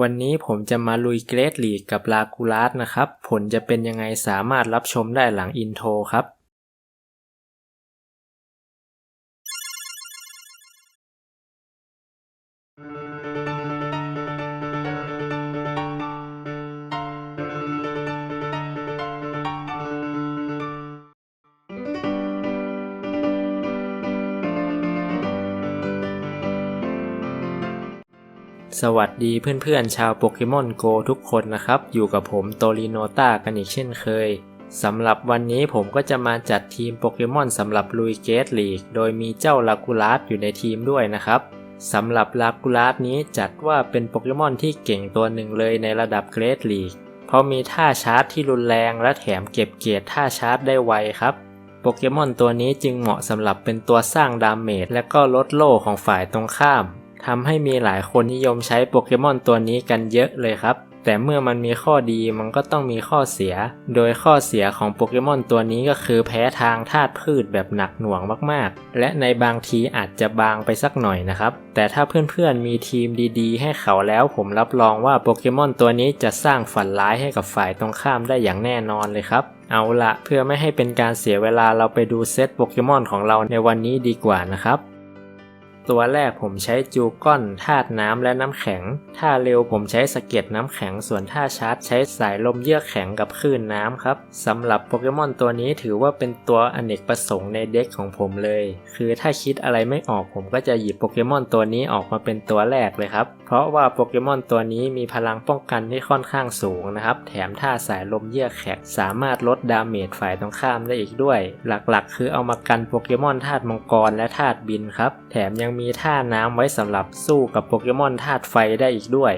วันนี้ผมจะมาลุยเกรดลีกกับลากูลาสนะครับ ผลจะเป็นยังไงสามารถรับชมได้หลังอินโทรครับ สวัสดีเพื่อนๆ ชาวโปเกมอนโกทุกคนนะครับ อยู่กับผมโตริโนต้ากันอีกเช่นเคยสำหรับวันนี้ผมก็จะมาจัดทีมโปเกมอนสำหรับลุยเกตลีก โดยมีเจ้าลากูลาสอยู่ในทีมด้วยนะครับสำหรับลากูลาสนี้จัดว่าเป็นโปเกมอนที่เก่งตัวหนึ่งเลยในระดับเกรดลีก เพราะมีท่าชาร์จที่รุนแรงและแถมเก็บเกียรติท่าชาร์จได้ไวครับโปเกมอนตัวนี้จึงเหมาะสำหรับเป็นตัวสร้างดาเมจและก็ลดโล่ของฝ่ายตรงข้าม ทำให้มีหลายคนนิยมใช้โปเกมอนตัวนี้กันเยอะเลยครับ แต่เมื่อมันมีข้อดีมันก็ต้องมีข้อเสีย โดยข้อเสียของโปเกมอนตัวนี้ก็คือแพ้ทางธาตุพืชแบบหนักหน่วงมากๆ และในบางทีอาจจะบางไปสักหน่อยนะครับ แต่ถ้าเพื่อนๆมีทีมดีๆ ให้เขาแล้วผมรับรองว่าโปเกมอนตัวนี้จะสร้างฝันร้ายให้กับฝ่ายตรงข้ามได้อย่างแน่นอนเลยครับเอาละเพื่อไม่ให้เป็นการเสียเวลาเราไปดูเซตโปเกมอนของเราในวันนี้ดีกว่านะครับ ตัวแรกผมใช้จูก้อนธาตุน้ำและน้ำแข็งท่าเร็วผมใช้สะเก็ดน้ำแข็ง ส่วนท่าชาร์จใช้สายลมเยือกแข็งกับคลื่นน้ำครับสำหรับโปเกมอนตัวนี้ถือว่าเป็นตัวอเนกประสงค์ในเด็กของผมเลย คือถ้าคิดอะไรไม่ออกผมก็จะหยิบโปเกมอนตัวนี้ออกมาเป็นตัวแรกเลยครับ เพราะว่าโปเกมอนตัวนี้มีพลังป้องกันที่ค่อนข้างสูงนะครับ แถมท่าสายลมเยือกแข็งสามารถลดดาเมจฝ่ายตรงข้ามได้อีกด้วย หลักๆ คือเอามากันโปเกมอนธาตุมังกรและธาตุบินครับ แถมยังมีท่าน้ำไว้สำหรับสู้กับโปเกมอนธาตุไฟได้อีกด้วย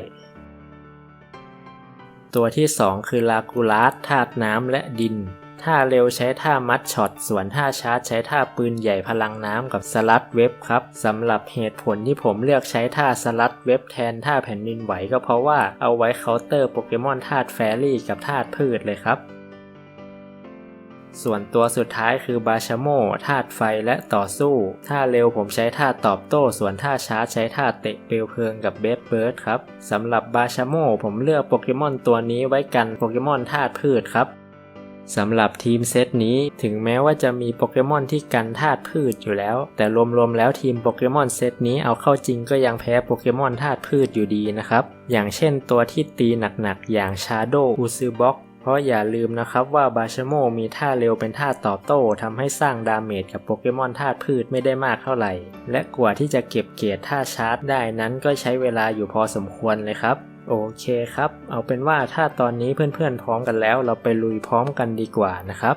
ตัวที่ 2 คือลากูลาสธาตุน้ำและดิน ท่าเร็วใช้ท่ามัดช็อต ส่วนท่าชาร์จใช้ท่าปืนใหญ่พลังน้ำกับสลัดเว็บครับสำหรับเหตุผลที่ผมเลือกใช้ท่าสลัดเว็บแทนท่าแผ่นดินไหวก็เพราะว่าเอาไว้เคาน์เตอร์โปเกมอนธาตุแฟรี่กับธาตุพืชเลยครับ ส่วนตัวสุดท้ายคือบาชโมธาตุไฟและต่อสู้ ท่าเร็วผมใช้ท่าตอบโต้ ส่วนท่าช้าใช้ท่าเตะเปลวเพลิงกับเบสเบิร์ดครับสำหรับบาชโมผมเลือกโปเกมอนตัวนี้ไว้กันโปเกมอนธาตุพืชครับสำหรับทีมเซตนี้ถึงแม้ว่าจะมีโปเกมอนที่กันธาตุพืชอยู่แล้ว แต่รวมๆแล้วทีมโปเกมอนเซตนี้เอาเข้าจริงก็ยังแพ้โปเกมอนธาตุพืชอยู่ดีนะครับ อย่างเช่นตัวที่ตีหนักๆ อย่างชาโดอุซ b บ็อก เพราะอย่าลืมนะครับว่าบาชโมมีท่าเร็วเป็นท่าตอบโต้ทำให้สร้างดาเมจกับโปเกมอนธาตุพืชไม่ได้มากเท่าไหร่ และกว่าที่จะเก็บเกียรติท่าชาร์จได้นั้นก็ใช้เวลาอยู่พอสมควรเลยครับ โอเคครับ เอาเป็นว่าถ้าตอนนี้เพื่อนๆพร้อมกันแล้ว เราไปลุยพร้อมกันดีกว่านะครับ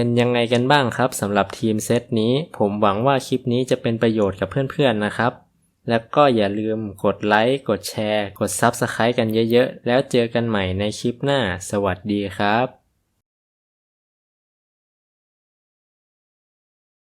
เป็นยังไงกันบ้างครับสำหรับทีมเซตนี้ ผมหวังว่าคลิปนี้จะเป็นประโยชน์กับเพื่อนๆนะครับ แล้วก็อย่าลืมกดไลค์ กดแชร์ กด Subscribe กันเยอะๆ แล้วเจอกันใหม่ในคลิปหน้า สวัสดีครับ